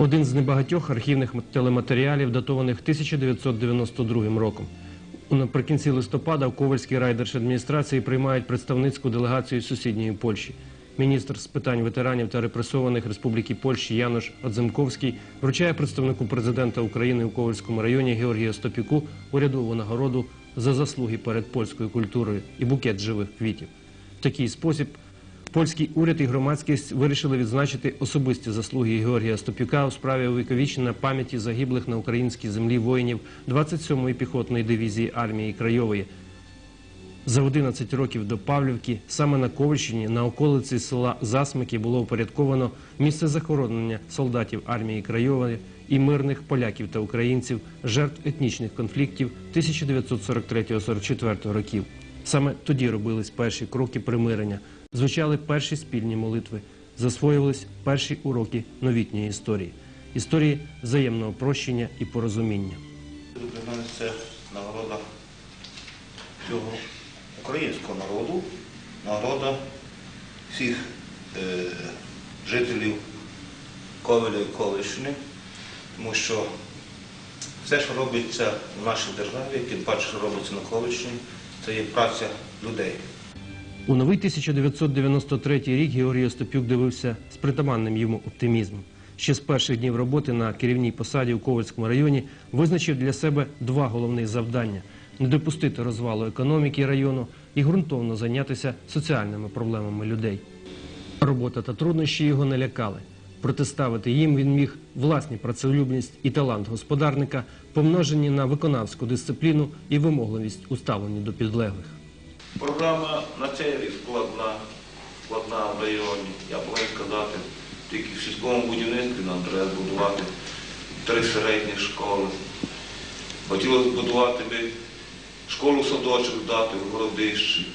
Один з небагатьох архівних телематеріалів, датованих 1992 роком. Наприкінці листопада в Ковальській райдержадміністрації приймають представницьку делегацію сусідньої Польщі. Міністр з питань ветеранів та репресованих Республіки Польщі Януш Адземковський вручає представнику президента України у Ковальському районі Георгію Стопіку урядову нагороду за заслуги перед польською культурою і букет живих квітів. В такий спосіб польський уряд і громадськість вирішили відзначити особисті заслуги Георгія Стопюка у справі увіковічення пам'яті загиблих на українській землі воїнів 27-ї піхотної дивізії армії Крайової. За 11 років до Павлівки саме на Ковальщині на околиці села Засмики було упорядковано місце захоронення солдатів армії Крайової і мирних поляків та українців, жертв етнічних конфліктів 1943-44 років. Саме тоді робились перші кроки примирення, звучали перші спільні молитви, засвоювались перші уроки новітньої історії, історії взаємного прощення і порозуміння. Для мене це нагорода всього українського народу, нагорода всіх е, жителів Ковеля і Ковальщини, тому що все, що робиться в нашій державі, тим паче, що робиться на Ковальщині, це є праця людей. У новий 1993 рік Георгій Остапюк дивився з притаманним йому оптимізмом. Ще з перших днів роботи на керівній посаді у Ковальському районі визначив для себе два головних завдання: не допустити розвалу економіки району і ґрунтовно зайнятися соціальними проблемами людей. Робота та труднощі його не лякали. Протиставити їм він міг власні працелюбність і талант господарника, помножені на виконавську дисципліну і вимогливість у ставленні до підлеглих. Програма на цей складна, складна в районі. Я повинен сказати, тільки в сільському будівництві нам треба збудувати три середні школи. Хотілося збудувати би школу-садочок здати в Городищі.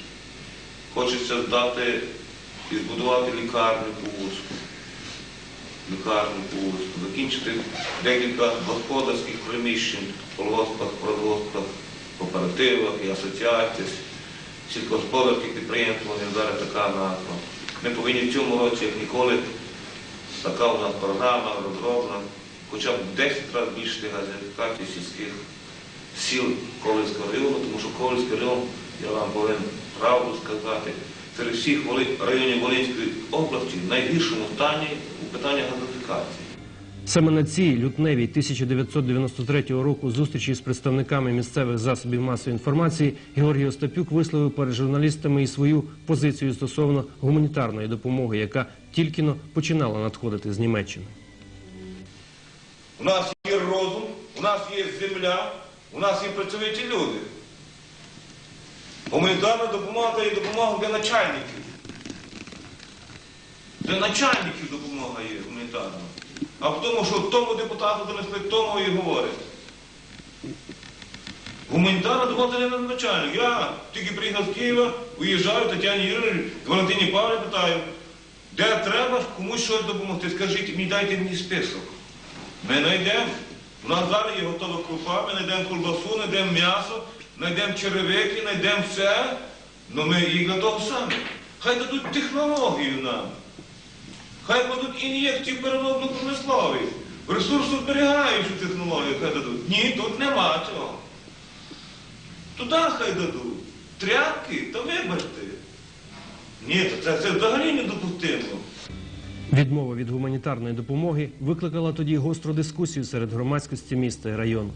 Хочеться здати і збудувати лікарню по вузку. Лікарню по вузку. Закінчити декілька господарських приміщень колгоспах, продгоспах, кооперативах і асоціаціях сільськогосподарських підприємств, вони зараз така назва. Ми повинні в цьому році, як ніколи, така у нас програма розроблена, хоча б 10 разів збільшити газифікацію сільських сіл Ковальського району, тому що Ковальський район, я вам повинен правду сказати, серед всіх районів Волинської області в найгіршому стані у питанні газифікації. Саме на цій лютневій 1993 року зустрічі з представниками місцевих засобів масової інформації Георгій Остапюк висловив перед журналістами і свою позицію стосовно гуманітарної допомоги, яка тільки но починала надходити з Німеччини. У нас є розум, у нас є земля, у нас є працьовиті люди. Гуманітарна допомога є допомога для начальників. Для начальників допомога є гуманітарна. А в тому, що тому депутату донесли, тому і говорять. Гуманітарна допомога не начальник. Я тільки приїхав з Києва, уїжджаю Тетяні Юрійовні, Валентині Павлі питаю, де треба комусь щось допомогти. Скажіть мені, дайте мені список. Ми знайдемо. У нас зараз є готова крупа, ми знайдемо колбасу, знайдемо м'ясо, знайдемо черевики, знайдемо все. Ну ми і для того саме. Хай дадуть технологію нам. Хай кладуть ін'єкцію переробну промисловість. Ресурсозберігаючу технологію хай дадуть. Ні, тут нема цього. Туди хай дадуть. Тряпки, то вибачте. Ні, це, це взагалі недопустимо. Відмова від гуманітарної допомоги викликала тоді гостру дискусію серед громадськості міста і району.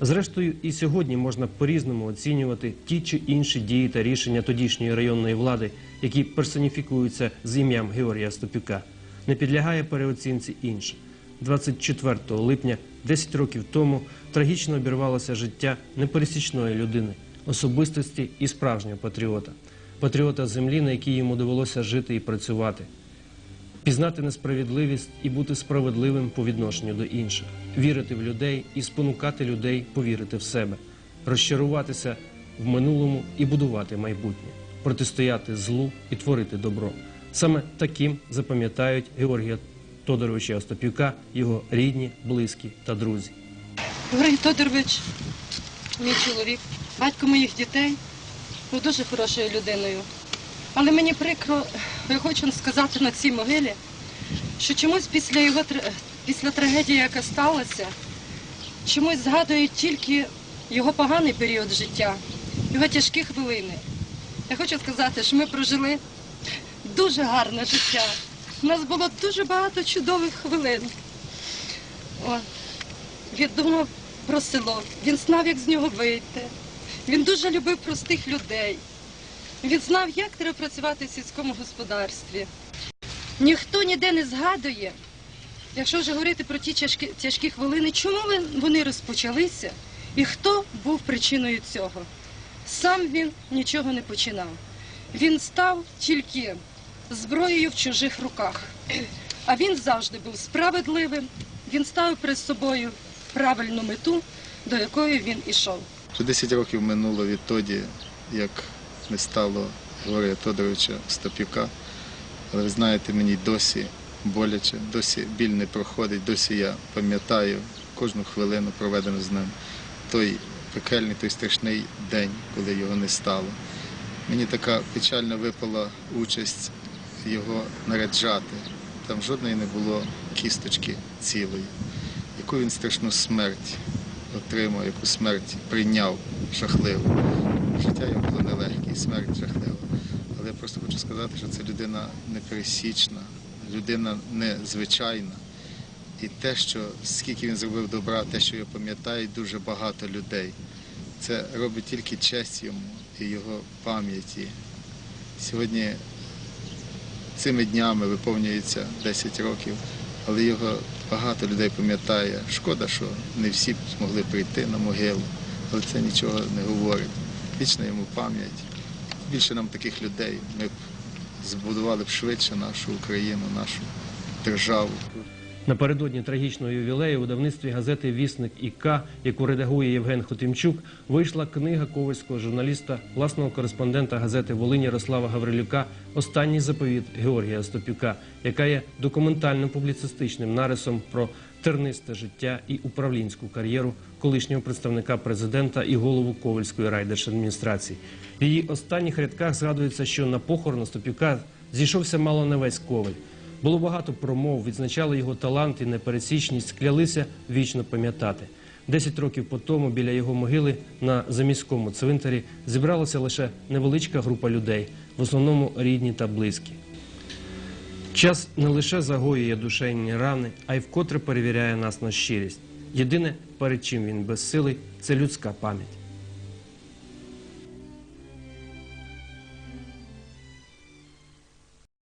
Зрештою, і сьогодні можна по-різному оцінювати ті чи інші дії та рішення тодішньої районної влади, які персоніфікуються з ім'ям Георгія Стопюка. Не підлягає переоцінці інше. 24 липня, 10 років тому, трагічно обірвалося життя непересічної людини, особистості і справжнього патріота, патріота землі, на якій йому довелося жити і працювати. Пізнати несправедливість і бути справедливим по відношенню до інших, вірити в людей і спонукати людей повірити в себе, розчаруватися в минулому і будувати майбутнє, протистояти злу і творити добро. Саме таким запам'ятають Георгія Тодоровича Остапюка його рідні, близькі та друзі. Григорій Тодорович, мій чоловік, батько моїх дітей, був дуже хорошою людиною. Але мені прикро, я хочу сказати на цій могилі, що чомусь після його після трагедії, яка сталася, чомусь згадують тільки його поганий період життя, його тяжкі хвилини. Я хочу сказати, що ми прожили дуже гарне життя. У нас було дуже багато чудових хвилин. О, він думав про село, він знав, як з нього вийти. Він дуже любив простих людей. Він знав, як треба працювати в сільському господарстві. Ніхто ніде не згадує, якщо вже говорити про ті тяжкі, тяжкі хвилини, чому вони розпочалися і хто був причиною цього. Сам він нічого не починав. Він став тільки зброєю в чужих руках. А він завжди був справедливим, він ставив перед собою правильну мету, до якої він ішов. Вже 10 років минуло відтоді, як не стало Григорія Тодоровича Стопюка. Але ви знаєте, мені досі боляче, досі біль не проходить, досі я пам'ятаю кожну хвилину, проведену з ним. Той пекельний, той страшний день, коли його не стало. Мені така печальна випала участь його наряджати. Там жодної не було кісточки цілої. Яку він страшну смерть отримав, яку смерть прийняв жахливу. Життя його було нелегке, і смерть жахлива. Але я просто хочу сказати, що це людина непересічна, людина незвичайна. І те, що скільки він зробив добра, те, що його пам'ятають дуже багато людей, це робить тільки честь йому і його пам'яті. Сьогодні цими днями виповнюється 10 років, але його багато людей пам'ятає. Шкода, що не всі змогли прийти на могилу, але це нічого не говорить. Вічна йому пам'ять. Більше нам таких людей. Ми б збудували б швидше нашу Україну, нашу державу. Напередодні трагічного ювілею у видавництві газети Вісник ІК, яку редагує Євген Хотимчук, вийшла книга ковальського журналіста, власного кореспондента газети Волині Ярослава Гаврилюка Останній заповіт Георгія Остапюка, яка є документально-публіцистичним нарисом про тернисте життя і управлінську кар'єру колишнього представника президента і голову Ковальської райдержадміністрації. В її останніх рядках згадується, що на похорон Остапюка зійшовся мало не весь Коваль. Було багато промов, відзначали його талант і непересічність, клялися вічно пам'ятати. Десять років по тому біля його могили на заміському цвинтарі зібралася лише невеличка група людей, в основному рідні та близькі. Час не лише загоює душевні рани, а й вкотре перевіряє нас на щирість. Єдине, перед чим він безсилий, це людська пам'ять.